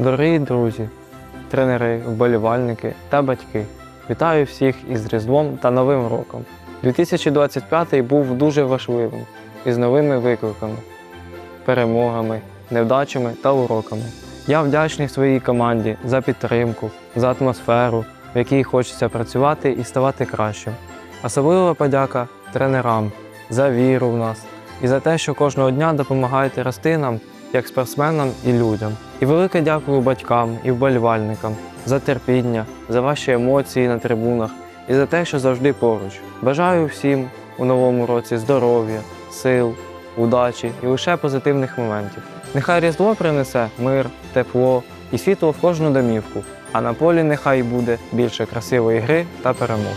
Дорогі друзі, тренери, вболівальники та батьки, вітаю всіх із Різдвом та Новим роком. 2025 був дуже важливим із новими викликами, перемогами, невдачами та уроками. Я вдячний своїй команді за підтримку, за атмосферу, в якій хочеться працювати і ставати кращим. Особлива подяка тренерам за віру в нас і за те, що кожного дня допомагаєте рости нам як спортсменам і людям. І велике дякую батькам і вболівальникам за терпіння, за ваші емоції на трибунах і за те, що завжди поруч. Бажаю всім у новому році здоров'я, сил, удачі і лише позитивних моментів. Нехай Різдво принесе мир, тепло і світло в кожну домівку, а на полі нехай буде більше красивої гри та перемог.